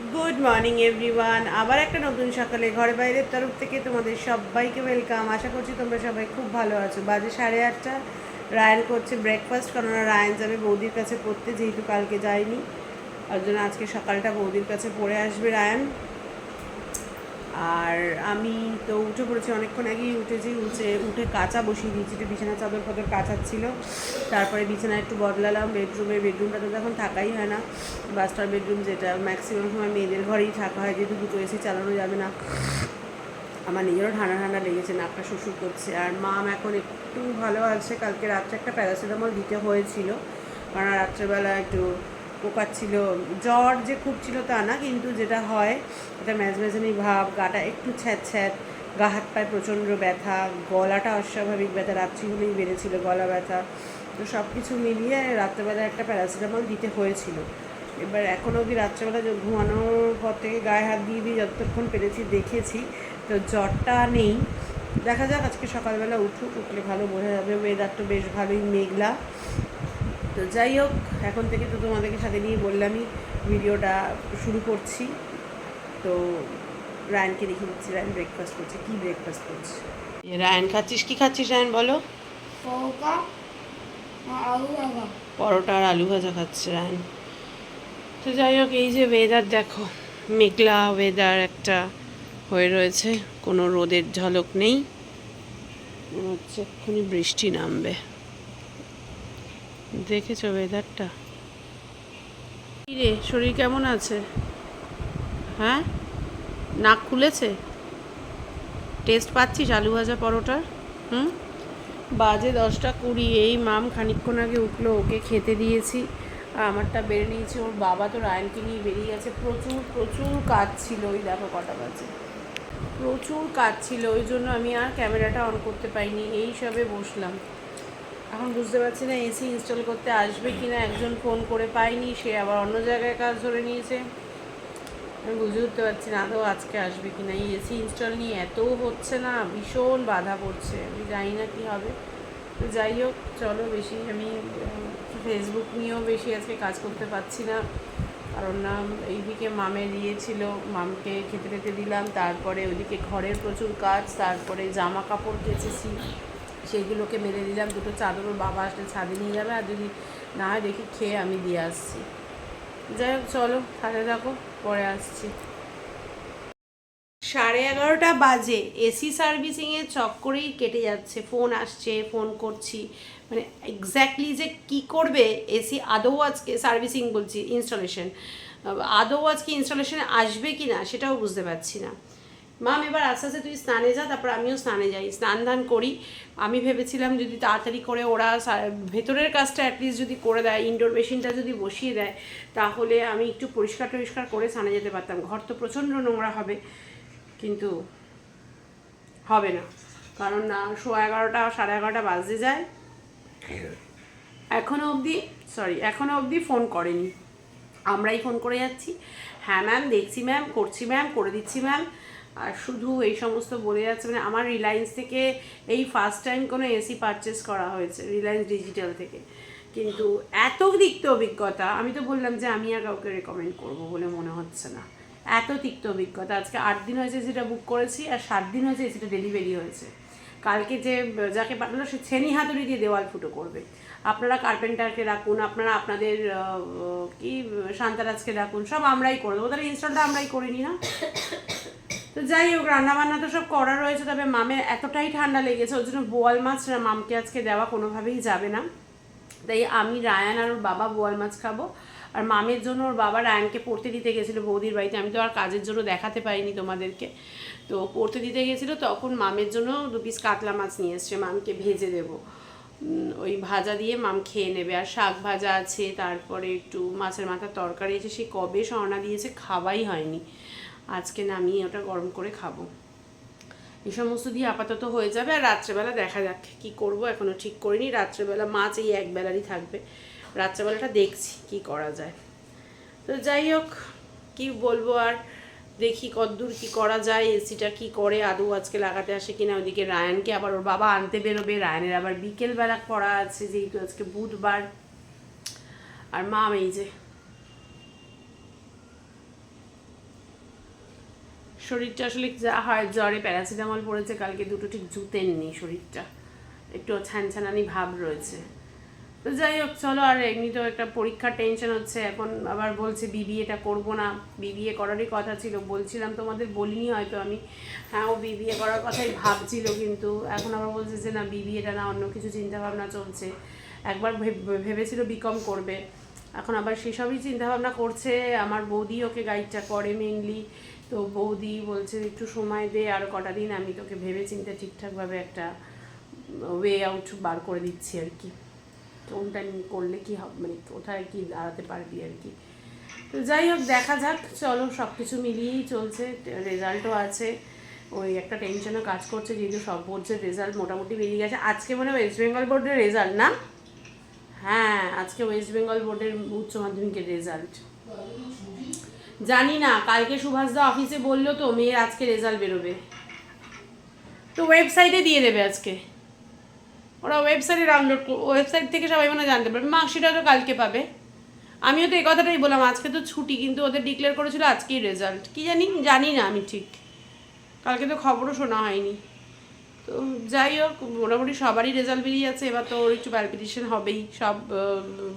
Good morning everyone আবার একটা নতুন সকালে ঘরে বাইরের তরফ থেকে তোমাদের সবাইকে ওয়েলকাম আশা করছি তোমরা সবাই খুব ভালো আছো। বাজে সাড়ে আটটা। রায়ন করছে ব্রেকফাস্ট কেননা রায়ন যাবে বৌদির কাছে পড়তে, যেহেতু কালকে যায়নি। তার জন্য আজকে সকালটা বৌদির কাছে পড়ে আসবে, রায়ন। আর আমি তো উঠে পড়েছি, অনেকক্ষণ আগেই উঠেছি, উঠে উঠে কাঁচা বসিয়ে দিয়েছি, একটু বিছানা চাদর ফাদর কাঁচাচ্ছিল তারপরে বিছানা একটু বদলালাম বেডরুমে বেডরুমটা তো এখন থাকাই হয় না। বাস্টার বেডরুম যেটা ম্যাক্সিমাম সময় মেয়েদের ঘরেই থাকা হয়, যেহেতু দুটো এসি চালানো যাবে না। আমার নিজেরও ঠান্ডা ঠান্ডা লেগেছে, নাকটা শ্বশুর করছে। আর মাম এখন একটু ভালো আছে, কালকে রাত্রে একটা প্যারাসিটামল দিতে হয়েছিল। কারণ রাত্রেবেলা একটু পোকাচ্ছিল জ্বর যে খুব ছিল তা না, কিন্তু যেটা হয়, এটা ম্যাজমেজানি ভাব, গাটা একটু ছ্যাঁত ছ্যাঁত, গা হাত পায়ে প্রচণ্ড ব্যথা, গলাটা অস্বাভাবিক ব্যথা, রাত্রি হলেই বেড়েছিল গলা ব্যথা। তো সব কিছু মিলিয়ে রাত্রেবেলা একটা প্যারাসিটামল দিতে হয়েছিল। এবার এখন অবধি রাত্রেবেলা ঘুমানোর পর থেকে গায়ে হাত দিয়ে দিয়ে যতক্ষণ পেরেছি দেখেছি, তো জ্বরটা নেই। দেখা যাক আজকে সকালবেলা উঠুক, উঠলে ভালো বোঝা যাবে ওয়েদার তো বেশ ভালোই মেঘলা। তো যাই হোক এখন থেকে তো তোমাদেরকে সাথে নিয়ে বললামই ভিডিওটা শুরু করছি। তো রায়নকে দেখে দিচ্ছি রায়ন ব্রেকফাস্ট করছে। কী ব্রেকফাস্ট করছে? রায়ন খাচ্ছিস? কি খাচ্ছিস রায়ন বলো? পরোটা আর আলু ভাজা। খাচ্ছে রায়ন। তো যাই হোক এই যে ওয়েদার দেখো মেঘলা ওয়েদার একটা হয়ে রয়েছে। কোনো রোদের ঝলক নেই। মনে হচ্ছে এক্ষুনি বৃষ্টি নামবে। দেখেছ ওয়েদারটা রে, শরীর কেমন আছে? হ্যাঁ? নাক খুলেছে? টেস্ট পাচ্ছিস আলু ভাজা পরোটার? হুম? বাজে দশটা কুড়ি, এই মাম খানিকক্ষণ আগে উঠল, ওকে খেতে দিয়েছি। আমারটা বেড়ে নিয়েছি, ওর বাবা তো রায়নকে নিয়ে বেরিয়ে গেছে। প্রচুর প্রচুর কাজ ছিল ওই দেখো কটা বাজে। প্রচুর কাজ ছিল ওই জন্য আমি আর ক্যামেরাটা অন করতে পাইনি এই সবে বসলাম। এখন বুঝতে পারছি না এসি ইনস্টল করতে আসবে কি না একজন ফোন করে পাইনি, সে আবার অন্য জায়গায় কাজ ধরে নিয়েছে। আমি বুঝে উঠতে পারছি না, আদৌ আজকে আসবে কি না এই এসি ইনস্টল নিয়ে এত হচ্ছে না, ভীষণ বাধা পড়ছে। আমি জানি না কী হবে। তো যাই হোক, চলো বেশি আমি ফেসবুক নিয়েও বেশি আজকে কাজ করতে পারছি না। কারণ না, এইদিকে মামের ইয়ে ছিল মামকে খেতে খেতে দিলাম, তারপরে ওইদিকে ঘরের প্রচুর কাজ, তারপরে জামা কাপড় কেচেছি। সেগুলোকে মেরে দিলাম, দুটো চাদর ওর বাবা আসলে ছাদে নিয়ে যাবে আর যদি না হয় দেখি খেয়ে আমি দিয়ে আসছি। যাই হোক, চলো, সাথে থাকো, পরে আসছি। সাড়ে এগারোটা বাজে, এসি সার্ভিসিংয়ের চক্করেই কেটে যাচ্ছে, ফোন আসছে, ফোন করছি। মানে এক্স্যাক্টলি যে কি করবে, এসি আদৌ আজকে সার্ভিসিং বলছি ইনস্টলেশন আদৌ আজকে ইনস্টলেশনে আসবে কি না সেটাও বুঝতে পারছি না। মাম এবার আস্তে আস্তে তুই স্নানে যা তারপর আমিও স্নানে যাই। স্নান ধান করি। আমি ভেবেছিলাম যদি তাড়াতাড়ি করে ওরা ভেতরের কাজটা অ্যাটলিস্ট যদি করে দেয় ইনডোর মেশিনটা যদি বসিয়ে দেয় তাহলে আমি একটু পরিষ্কার টরিষ্কার করে স্নানে যেতে পারতাম। ঘর তো প্রচণ্ড নোংরা হবে কিন্তু হবে না। কারণ না শো এগারোটা সাড়ে এগারোটা বাজতে যায়। এখনও অবধি সরি এখনও অবধি ফোন করেনি। আমরাই ফোন করে যাচ্ছি। হ্যাঁ ম্যাম দেখছি ম্যাম করছি ম্যাম করে দিচ্ছি ম্যাম আর শুধু এই সমস্ত বলে যাচ্ছে মানে আমার রিলায়েন্স থেকে এই ফার্স্ট টাইম কোনো এসি পারচেস করা হয়েছে রিলায়েন্স ডিজিটাল থেকে। কিন্তু এত তিক্ত অভিজ্ঞতা, আমি তো বললাম যে আমি আর কাউকে রেকমেন্ড করব বলে মনে হচ্ছে না। এত তিক্ত অভিজ্ঞতা, আজকে আট দিন হয়েছে এসিটা বুক করেছি আর সাত দিন হয়েছে এসিটা ডেলিভারি হয়েছে। কালকে যে, যাকে পাঠালো সে ছেনি হাতুড়ি দিয়ে দেওয়াল ফুটো করবে। আপনারা কার্পেন্টারকে রাখুন আপনারা আপনাদের কি, শান্তারাজকে রাখুন সব আমরাই করে দেবো। তাহলে ইনস্টলটা আমরাই করে নিই না? তো যাই হোক, রান্নাবান্না তো সব করা রয়েছে, তবে মামের এতটাই ঠান্ডা লেগেছে, ওর জন্য বোয়াল মাছ মামকে আজকে দেওয়া কোনোভাবেই যাবে না। তাই আমি রায়ান আর ওর বাবা বোয়াল মাছ খাব। আর মামের জন্য ওর বাবা রায়ানকে পড়তে দিতে গেছিল বৌদির বাড়িতে, আমি তো আর কাজের জন্য দেখাতে পারিনি তোমাদেরকে। তো পড়তে দিতে গেছিল, তখন মামের জন্য দু পিস কাতলা মাছ নিয়ে এসছে, মামকে ভেজে দেবো। ওই ভাজা দিয়ে মাম খেয়ে নেবে। আর শাক ভাজা আছে, তারপরে একটু মাছের মাথার তরকারি আছে, সে কবে স্বর্ণা দিয়েছে খাওয়াই হয়নি। আজকে নামিয়ে ওটা গরম করে খাব। এই সমস্ত দিয়ে আপাতত হয়ে যাবে আর রাত্রেবেলা দেখা যাক কি করব এখনও ঠিক করিনি। রাত্রেবেলা মাছ এই এক বেলারই থাকবে। রাত্রেবেলাটা দেখছি কি করা যায়। তো যাই হোক, কি বলব আর? দেখি কতদূর কি করা যায়, এসিটা কি করে, আদৌ আজকে লাগাতে আসে কিনা? ওইদিকে রায়ানকে আবার ওর বাবা আনতে বেরোবে। রায়ানের আবার বিকেলবেলা পড়া আছে, যেহেতু আজকে বুধবার। আর মা, এই যে শরীরটা আসলে যা হয়, জ্বরে প্যারাসিটামল পড়েছে, কালকে দুটো ঠিক জুতেননি শরীরটা। একটু ছ্যানছ্যানানি ভাব রয়েছে। তো যাই হোক, চলো আর এমনিতেও একটা পরীক্ষার টেনশন হচ্ছে। এখন আবার বলছে বিবিএটা করব না। বিবিএ করারই কথা ছিল। বলছিলাম তোমাদের বলিনি হয়তো আমি। হ্যাঁ ও বিবিএ করার কথাই ভাবছিল কিন্তু এখন আবার বলছে যে না বিবিএটা না, অন্য কিছু চিন্তাভাবনা চলছে। একবার ভেব- ভেবেছিল বিকম করবে। এখন আবার সেসবই চিন্তাভাবনা করছে। আমার বৌদি ওকে গাইডটা করে মেনলি তো বৌদি বলছে, একটু সময় দে, আর কটা দিন আমি তোকে ভেবে চিন্তে ঠিকঠাকভাবে একটা ওয়ে আউট বার করে দিচ্ছি আর কি। কোনটা নিয়ে করলে কি হবে? মানে কোথায় কি দাঁড়াতে পারবি আর কি? তো যাই হোক, দেখা যাক। চলো সব কিছু মিলিয়েই চলছে। রেজাল্টও আছে। ওই একটা টেনশনও কাজ করছে, যেহেতু সব বোর্ডের রেজাল্ট মোটামুটি বেরিয়ে গেছে। আজকে মানে ওয়েস্ট বেঙ্গল বোর্ডের রেজাল্ট না? হ্যাঁ আজকে ওয়েস্ট বেঙ্গল বোর্ডের উচ্চ মাধ্যমিকের রেজাল্ট। জানি না, কালকে সুভাষদা অফিসে বলল তো, মেয়ের আজকে রেজাল্ট বেরোবে। তো ওয়েবসাইটে দিয়ে দেবে আজকে। ওরা ওয়েবসাইটে ডাউনলোড ওয়েবসাইট থেকে সবাই মানে জানতে পারবে। মার্কশিটটা তো কালকে পাবে। আমিও তো এই কথাটাই বললাম, আজকে তো ছুটি, কিন্তু ওদের ডিক্লেয়ার করেছিল আজকেই রেজাল্ট কি জানি জানি না আমি ঠিক। কালকে তো খবরও শোনা হয়নি। তো যাই হোক, মোটামুটি সবারই রেজাল্ট বেরিয়ে যাচ্ছে। এবার তো ওর একটু প্যালপিটেশন হবেই। সব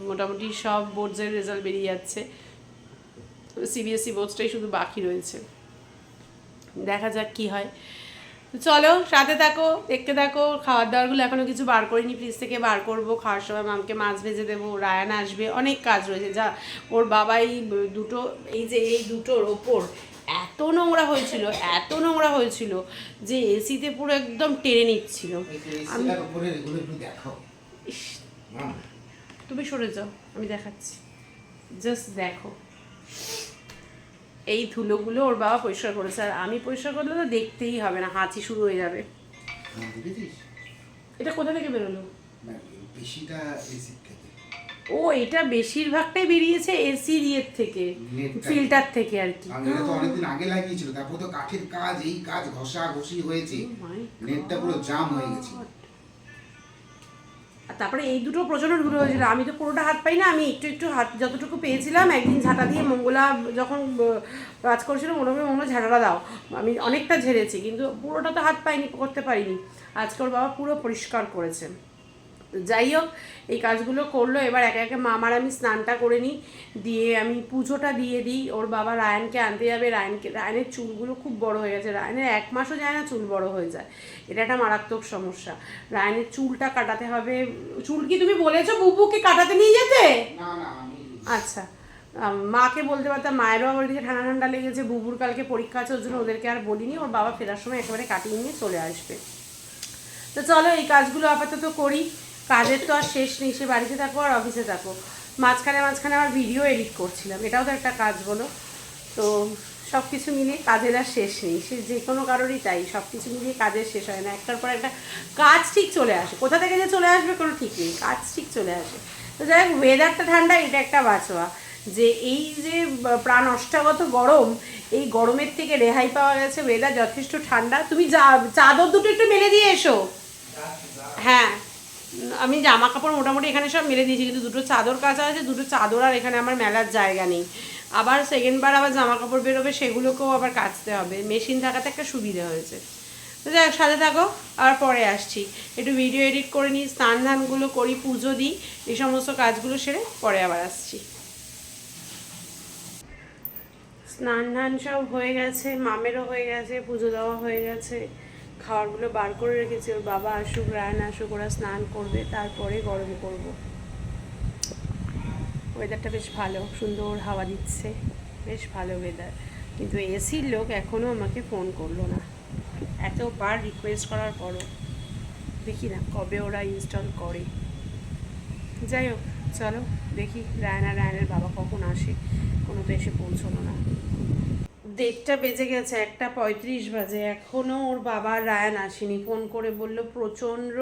মোটামুটি সব বোর্ডসের রেজাল্ট বেরিয়ে যাচ্ছে। সিবিএসসি বোর্ডসটাই শুধু বাকি রয়েছে। দেখা যাক কি হয়। চলো, সাথে থাকো, দেখতে থাকো খাবার দাবারগুলো এখনও কিছু বার করিনি ফ্রিজ থেকে বার করব, খাওয়ার সময় মামকে মাছ ভেজে দেবো, রায়ান আসবে, অনেক কাজ রয়েছে। যা, ওর বাবাই দুটো, এই যে এই দুটোর ওপর এত নোংরা হয়েছিল, এত নোংরা হয়েছিল যে এসিতে পুরো একদম টেনে নিচ্ছিল। আমি তুমি সরে যাও, আমি দেখাচ্ছি। জাস্ট দেখো। এই ধুলোগুলো ওর বাবা পরিষ্কার করেছে। আর আমি পরিষ্কার করলে তো দেখতেই হবে না হাঁচি শুরু হয়ে যাবে। এটা কোথা থেকে বেরোলো? বেশিটা এসির থেকে। ও এটা বেশিরভাগটাই বেরিয়েছে এসি ইয়ের থেকে ফিল্টার থেকে আর কি। আমি তো অনেকদিন আগে লাগিয়েছিল তারপর তো কাঠের কাজ এই কাজ ঘষা ঘষি হয়েছে। Oh নেটটা পুরো জাম হয়ে গেছে তারপরে এই দুটো প্রচলন ঘুরে হয়েছিল আমি তো পুরোটা হাত পাই না, আমি একটু একটু হাত যতটুকু পেয়েছিলাম, একদিন ঝাঁটা দিয়ে মঙ্গলা যখন কাজ করছিল, মনে হয় মনে ঝাঁটাটা দাও। আমি অনেকটা ঝেড়েছি, কিন্তু পুরোটা তো হাত পাইনি, করতে পারিনি। আজকাল বাবা পুরো পরিষ্কার করেছে। যাই হোক এই কাজগুলো করল। এবার একে একে মামার আমি স্নানটা করে নিই। দিয়ে আমি পুজোটা দিয়ে দিই। ওর বাবা রায়ানকে আনতে যাবে। রায়নকে রায়নের চুলগুলো খুব বড় হয়ে গেছে। রায়ানের এক মাসও যায় না চুল বড় হয়ে যায়। এটা একটা মারাত্মক সমস্যা। রায়ানের চুলটা কাটাতে হবে। চুল কি তুমি বলেছ বুবুকে কাটাতে নিয়ে যেতে? আচ্ছা। মাকে বলতে পারতাম মায়েরও আবার ওদিকে ঠান্ডা ঠান্ডা লেগেছে। বুবুর কালকে পরীক্ষা আছে ওর জন্য ওদেরকে আর বলিনি। ওর বাবা ফেরার সময় একেবারে কাটিয়ে নিয়ে চলে আসবে। তো চলো এই কাজগুলো আপাতত করি। কাজের তো আর শেষ নেই, সে বাড়িতে থাকো আর অফিসে থাকো। মাঝখানে মাঝখানে আমার ভিডিও এডিট করছিলাম, এটাও তো একটা কাজ বলো। তো সব কিছু মিলিয়ে কাজের আর শেষ নেই, সে যে কোনো কারোরই তাই সব কিছু মিলিয়ে কাজের শেষ হয় না। একটার পর একটা কাজ ঠিক চলে আসে, কোথা থেকে যে চলে আসবে কোনো ঠিক নেই, কাজ ঠিক চলে আসে। তো যাই হোক ওয়েদারটা ঠান্ডা, এটা একটা বাঁচোয়া যে এই যে প্রাণ অষ্টাগত গরম, এই গরমের থেকে রেহাই পাওয়া গেছে ওয়েদার যথেষ্ট ঠান্ডা। তুমি চাদর দুটো একটু মেলে দিয়ে এসো। হ্যাঁ। আমি জামা কাপড় মোটামুটি এখানে সব মেলে দিয়েছি কিন্তু দুটো চাদর কাচা আছে দুটো চাদর আর এখানে আমার মেলার জায়গা নেই। আবার সেকেন্ডবার আবার জামা কাপড় বেরোবে সেগুলোকেও আবার কাচতে হবে। মেশিন থাকাতে একটা সুবিধা হয়েছে। তো যাই হোক, সাথে থাকো আর পরে আসছি। একটু ভিডিও এডিট করে নিই স্নান ধানগুলো করি পুজো দিই এই সমস্ত কাজগুলো সেরে পরে আবার আসছি। স্নান ধান সব হয়ে গেছে মামেরও হয়ে গেছে পুজো দেওয়া হয়ে গেছে। খাবারগুলো বার করে রেখেছি, ওর বাবা আসুক, রায়ন আসুক, ওরা স্নান করবে, তারপরে গরম করব। ওয়েদারটা বেশ ভালো, সুন্দর হাওয়া দিচ্ছে, বেশ ভালো ওয়েদার কিন্তু এসির লোক এখনও আমাকে ফোন করল না। এতবার রিকোয়েস্ট করার পরও। দেখি না কবে ওরা ইনস্টল করে। যাই হোক, চলো দেখি রায়না রায়নের বাবা কখন আসে, কোনো তো এসে পৌঁছলো না। দেড়টা বেজে গেছে, একটা পঁয়ত্রিশ বাজে। এখনও ওর বাবা রায়ান আসেনি। ফোন করে বলল, প্রচণ্ড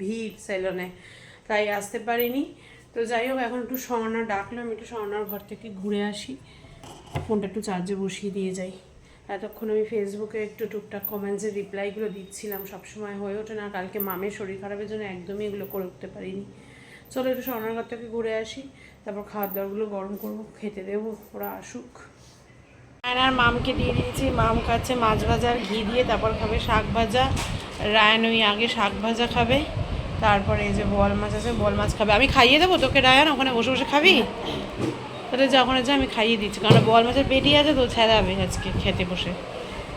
ভিড় সেলনে। তাই আসতে পারিনি। তো যাই হোক, এখন একটু স্বর্ণা ডাকলো। আমি একটু স্বর্ণার ঘর থেকে ঘুরে আসি। ফোনটা একটু চার্জে বসিয়ে দিয়ে যাই। এতক্ষণ আমি ফেসবুকে একটু টুকটাক কমেন্টসের রিপ্লাইগুলো দিচ্ছিলাম। সবসময় হয়ে ওঠে না। কালকে মামের শরীর খারাপের জন্য একদমই এগুলো করে উঠতে পারিনি। চলো একটু স্বর্ণার ঘর থেকে ঘুরে আসি। তারপর খাওয়ার দাওয়ারগুলো গরম করব, খেতে দেবো, ওরা আসুক। রায়নার মামকে দিয়ে দিয়েছি। মাম খাচ্ছে মাছ ভাজা আর ঘি দিয়ে তারপর খাবে শাক ভাজা। রায়ন ওই আগে শাক ভাজা খাবে তারপরে এই যে বল মাছ আছে বল মাছ খাবে। আমি খাইয়ে দেবো তোকে রায়ন ওখানে বসে বসে খাবি? তাহলে যা ওখানে যা আমি খাইয়ে দিচ্ছি। কারণ বল মাছের পেটি আছে তো ছেড়াবে আজকে খেতে বসে।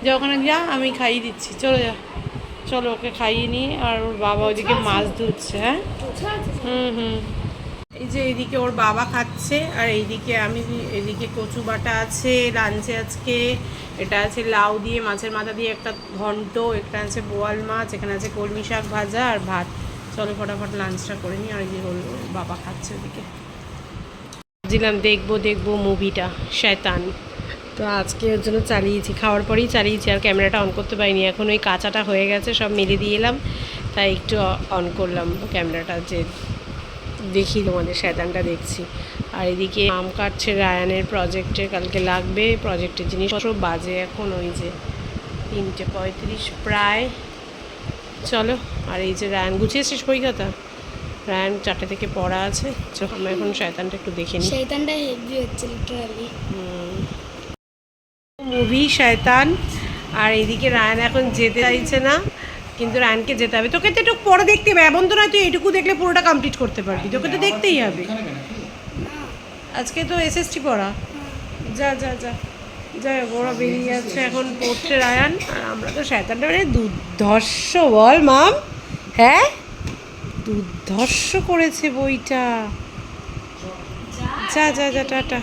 যা ওখানে যা আমি খাইয়ে দিচ্ছি। চলো যা। চলো ওকে খাইয়ে নিয়ে আর ওর বাবা ওইদিকে মাছ ধুচ্ছে হ্যাঁ? হুম হুম। যে এইদিকে ওর বাবা খাচ্ছে, আর এইদিকে আমি এদিকে কচু বাটা আছে, লাঞ্চে আজকে এটা আছে লাউ দিয়ে, মাছের মাথা দিয়ে একটা ঘন্ট, একটা আছে বোয়াল মাছ, এখানে আছে কলমি শাক ভাজা আর ভাত। চলো ফটাফট লাঞ্চটা করে নিই, আর এই বাবা খাচ্ছে ওদিকে। ভাবছিলাম দেখব দেখব মুভিটা, শয়তান। তো আজকে ওর জন্য চালিয়েছি, খাওয়ার পরেই চালিয়েছি, আর ক্যামেরাটা অন করতে পারিনি। এখন ওই কাঁচাটা হয়ে গেছে, সব মেলে দিয়ে এলাম, তাই একটু অন করলাম ক্যামেরাটা যে দেখি তোমাদের শয়তানটা দেখছি। আর এদিকে আম কাটছে রায়ানের প্রজেক্টে কালকে লাগবে। প্রজেক্টের জিনিসপত্র বাজে এখন ওই যে তিনটে পঁয়ত্রিশ প্রায়। চলো আর এই যে রায়ান গুছিয়েছিস বই খাতা রায়ান চারটে থেকে পড়া আছে। চলো আমরা এখন শয়তানটা একটু দেখে নিই। সেইটানটা হেভি হচ্ছে লিটারালি মুভি শয়তান আর এদিকে রায়ান এখন যেতে চাইছে না। কিন্তু রায়ানকে যেতে হবে। তোকে তো একটু পরে দেখতে হবে। এমন তো নয় তুই এটুকু দেখলে পুরোটা কমপ্লিট করতে পারবি। তোকে তো দেখতেই হবে? আজকে তো এসএসটি পড়া। যা যা যা। যাই হোক ওরা বেরিয়ে যাচ্ছে এখন পড়ছে রায়ান। আর আমরা তো শয়তানটা মানে দুর্ধর্ষ বল মাম। হ্যাঁ? দুর্ধর্ষ করেছে বইটা। যা যা যা টাটা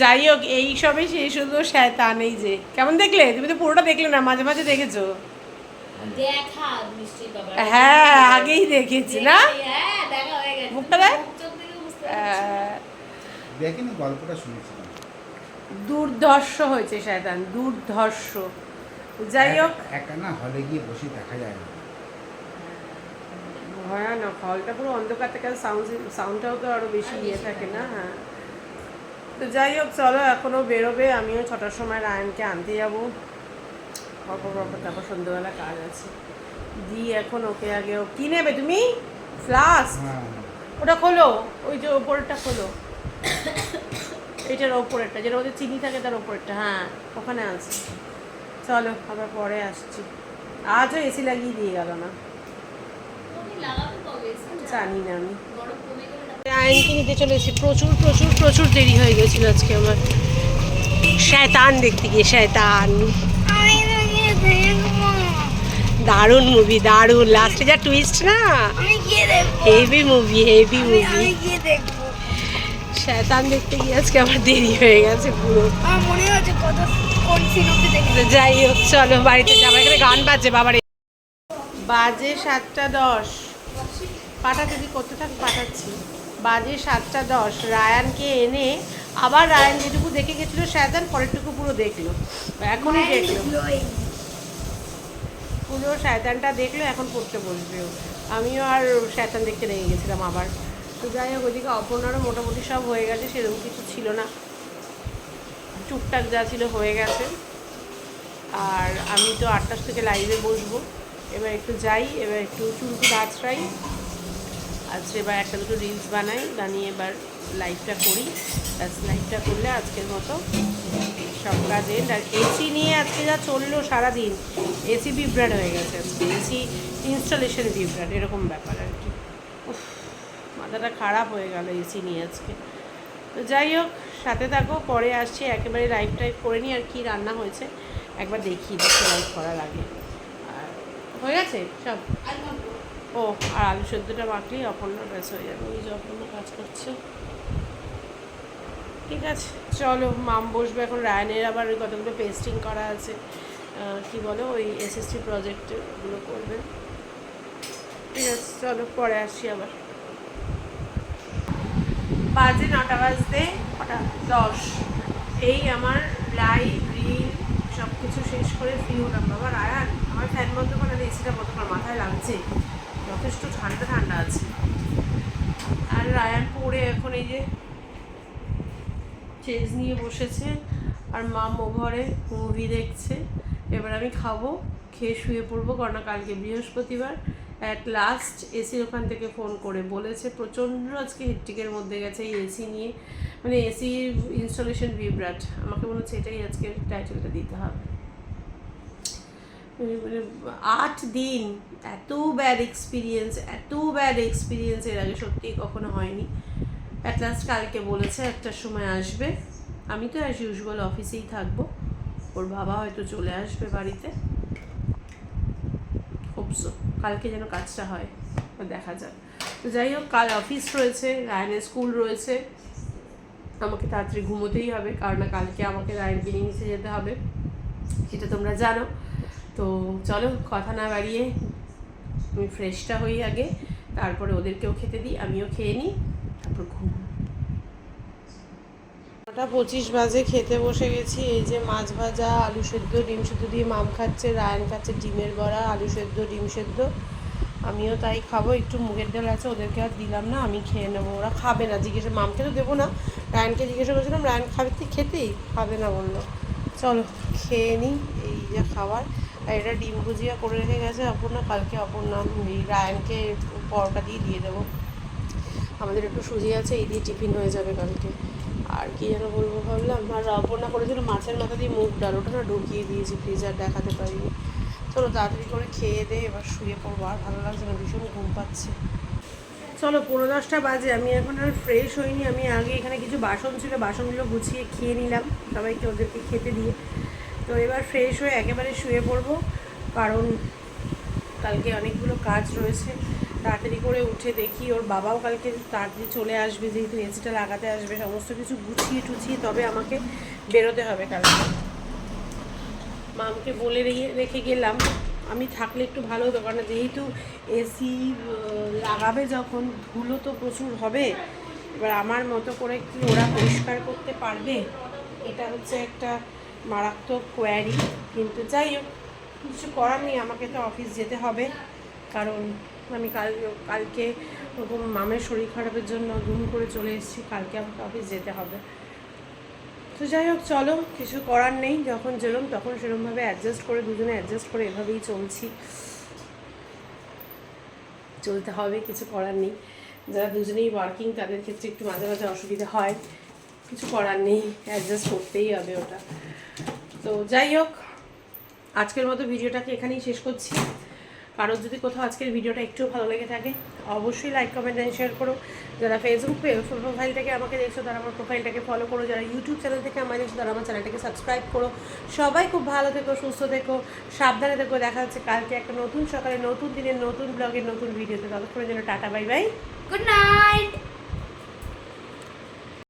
যাই হোক এই সবে সেই শুধু শয়তান এই যে। কেমন দেখলে? তুমি তো পুরোটা দেখলে না মাঝে মাঝে দেখেছ? হ্যাঁ আগেই দেখেছি না? হ্যাঁ মুখটা দেখ। দেখিনি গল্পটা শুনেছিলাম। দুর্ধর্ষ হয়েছে শয়তান দুর্ধর্ষ। যাই হোক। একা না হলে গিয়ে বসে দেখা যায় না। ভয়ানক হলটা পুরো অন্ধকার থেকে সাউন্ড সাউন্ডটাও তো আরও বেশি ইয়ে থাকে না? হ্যাঁ। তো যাই হোক চলো এখনও বেরোবে আমিও ছটার সময় রায়নকে আনতে যাব। অপর অপর তারপর সন্ধ্যেবেলা কাজ আছে। দি এখন ওকে আগে ও কি নেবে তুমি? ফ্লাস্ক হ্যাঁ। ওটা খোলো ওই যে ওপরটা খোলো। এটার ওপরেরটা যেটা ওদের চিনি থাকে তার ওপরেরটা হ্যাঁ ওখানে আছে। চলো আবার পরে আসছি। আজও এসি লাগিয়ে দিয়ে গেল না। জানি না আমি। আইনকে নিতে চলেছি? প্রচুর প্রচুর প্রচুর দেরি হয়ে গেছিল আজকে আমার। শয়তান দেখতে গিয়ে শয়তান। দারুণ মুভি দারুণ। লাস্টে যা টুইস্ট না? হেভি মুভি হেভি মুভি শয়তান দেখতে গিয়ে আজকে আমার দেরি হয়ে গেছে পুরো। মনে হচ্ছে কত কোন যাই হোক চলো বাড়িতে যাব। এখানে গান বাজছে বাবারে বাজে সাতটা দশ। পাঠা যদি করতে থাক পাঠাচ্ছি। বাজে সাতটা দশ। রায়ানকে এনে আবার রায়ান যেটুকু দেখে গেছিল শায়দান পরেরটুকু পুরো দেখল। এখনই দেখল। পুরো শায়তানটা দেখল, এখন পড়তে বসবে আমিও আর শায়তান দেখতে নিয়ে গেছিলাম আবার। তো যাই হোক, ওইদিকে অপর্ণারও মোটামুটি সব হয়ে গেছে, সেরকম কিছু ছিল না। টুকটাক যা ছিল হয়ে গেছে। আর আমি তো আটটার থেকে লাইভে বসবো। এবার একটু যাই, এবার একটু চুলটুল আছড়াই আজকে এবার একটা দুটো রিলস বানাই, বানিয়ে এবার লাইভটা করি। লাইভটা করলে আজকের মতো সব কাজ end। আর এসি নিয়ে আজকে যা চলল সারাদিন এসি বিভ্রাট হয়ে গেছে আজকে। এসি ইনস্টলেশন বিভ্রাট এরকম ব্যাপার আর কি। মাথাটা খারাপ হয়ে গেল এসি নিয়ে আজকে। তো যাই হোক, সাথে থাকো, পরে আসছি, একেবারে লাইভ টাইভ করে নিই, আর কি রান্না হয়েছে। একবার দেখি দেখে লাইভ করার আগে। আর হয়ে গেছে সব? ও, আর আলু সেদ্ধটা মাখলেই অপর্ণ ব্যাস হয়ে যাবে। ওই যে কাজ করছে। ঠিক আছে, চলো, মাম বসবে এখন। রায়নের আবার ওই কতগুলো পেস্টিং করা আছে। কি বলো, ওই এসএসটি প্রজেক্ট ওগুলো করবেন। ঠিক আছে, চলো, পরে আসছি আবার। বাজে নটা বাজতে কটা? দশ। এই আমার লাইভ রিল সব কিছু শেষ করে ফ্রি হলাম বাবা, রায়ান, আমার ফ্যান বন্ধ করে এসিটা বন্ধ করে মাথায় লাগছে। যথেষ্ট ঠান্ডা ঠান্ডা আছে। আর রায়ান পড়ে এখন এই যে চেজ নিয়ে বসেছে, আর মামো ঘরে মুভি দেখছে। এবার আমি খাব, খেয়ে শুয়ে পড়ব, কারণ কালকে বৃহস্পতিবার। অ্যাট লাস্ট এসির ওখান থেকে ফোন করে বলেছে, প্রচণ্ড আজকে হিটটিকের মধ্যে গেছে এই এসি নিয়ে। মানে এসি ইনস্টলেশন ভিব্রাট আমাকে মনে হচ্ছে এটাই আজকে টাইটেলটা দিতে হবে। আট দিন, এত ব্যাড এক্সপিরিয়েন্স এত ব্যাড এক্সপিরিয়েন্স এর আগে সত্যি কখনো হয়নি। অ্যাট লাস্ট কালকে বলেছে একটার সময় আসবে। আমি তো অ্যাজ ইউজুয়াল অফিসেই থাকব। ওর বাবা হয়তো চলে আসবে বাড়িতে। হোপসো কালকে যেন কাজটা হয় দেখা যাক। তো যাই হোক, কাল অফিস রয়েছে, রায়নের স্কুল রয়েছে। আমাকে তাড়াতাড়ি ঘুমোতেই হবে, কারণ না কালকে আমাকে রায়নকে নিয়ে নিচে যেতে হবে। সেটা তোমরা জানো। তো চলো কথা না বাড়িয়ে আমি ফ্রেশটা হই আগে, তারপরে ওদেরকেও খেতে দিই, আমিও খেয়ে নিই, তারপর ঘুম। নটা পঁচিশ বাজে, খেতে বসে গেছি, এই যে মাছ ভাজা, আলু সেদ্ধ, ডিম সেদ্ধ দিয়ে মাম খাচ্ছে, রায়ন খাচ্ছে ডিমের বড়া, আলু সেদ্ধ, ডিম সেদ্ধ, আমিও তাই খাব, একটু মুগের ডাল আছে, ওদেরকে আর দিলাম না, আমি খেয়ে নেব, ওরা খাবে না, জিজ্ঞেস মামকে তো দেবো না, রায়নকে জিজ্ঞাসা করছিলাম, রায়ন খাবে তুই খেতেই? খাবে না বলল। চলো, খেয়ে নিই, এই যে খাবার। আর এটা ডিম ভুজিয়া করে রেখে গেছে। অপর্ণা, কালকে অপর্ণা রায়নকে পরোটা দিয়ে দিয়ে দেবো। আমাদের একটু সুজি আছে, এই দিয়ে টিফিন হয়ে যাবে কালকে। আর কি যেন বলব ভাবলাম, আর অপর্ণা করেছিল মাছের মাথা দিয়ে মুখ ডাল, ওটা না ঢুকিয়ে দিয়েছি ফ্রিজার দেখাতে পারিনি। চলো তাড়াতাড়ি করে খেয়ে দে, এবার শুয়ে পড়ব, আর ভালো লাগছে না, ভীষণ ঘুম পাচ্ছে। চলো পনেরো দশটা বাজে, আমি এখন আর ফ্রেশ হইনি, আমি আগে এখানে কিছু বাসন ছিল, বাসনগুলো গুছিয়ে খেয়ে নিলাম, সবাইকে ওদেরকে খেতে দিয়ে। তো এবার ফ্রেশ হয়ে একেবারে শুয়ে পড়ব, কারণ কালকে অনেকগুলো কাজ রয়েছে। তাড়াতাড়ি করে উঠে দেখি ওর বাবাও কালকে তাড়াতাড়ি চলে আসবে, যেহেতু এসিটা লাগাতে আসবে, সমস্ত কিছু গুছিয়ে টুছিয়ে তবে আমাকে বেরোতে হবে কালকে। মামকে বলে রেখে গেলাম, আমি থাকলে একটু ভালো হতো, কারণ যেহেতু এসি লাগাবে যখন, ধুলো তো প্রচুর হবে, এবার আমার মতো করে কি ওরা পরিষ্কার করতে পারবে? এটা হচ্ছে একটা মারাত্মক কোয়ারি কিন্তু যাই হোক, কিছু করার নেই, আমাকে তো অফিস যেতে হবে। কারণ আমি কাল, কালকে ওরকম মামের শরীর খারাপের জন্য ঘুম করে চলে এসেছি, কালকে আমাকে অফিস যেতে হবে। তো যাই হোক, চলো, কিছু করার নেই, যখন যেরম তখন সেরমভাবে অ্যাডজাস্ট করে, দুজনে অ্যাডজাস্ট করে এভাবেই চলছি। চলতে হবে, কিছু করার নেই। যারা দুজনেই ওয়ার্কিং তাদের ক্ষেত্রে একটু মাঝে মাঝে অসুবিধা হয়। কিছু করার নেই অ্যাডজাস্ট করতেই হবে ওটা। তো যাই হোক, আজকের মতো ভিডিওটাকে এখানেই শেষ করছি। কারোর যদি কোথাও আজকের ভিডিওটা একটু ভালো লেগে থাকে, অবশ্যই লাইক কমেন্ট অ্যান্ড শেয়ার করো। যারা ফেসবুক প্রোফাইলটাকে আমাকে দেখছ, তারা আমার প্রোফাইলটাকে ফলো করো। যারা ইউটিউব চ্যানেল থেকে আমাকে দেখছ, তারা আমার চ্যানেলটাকে সাবস্ক্রাইব করো। সবাই খুব ভালো থেকো, সুস্থ থেকো, সাবধানে থেকো। দেখা হচ্ছে কালকে একটা নতুন সকালে, নতুন দিনের, নতুন ব্লগের নতুন ভিডিওতে ততক্ষণের জন্য tata bye bye good night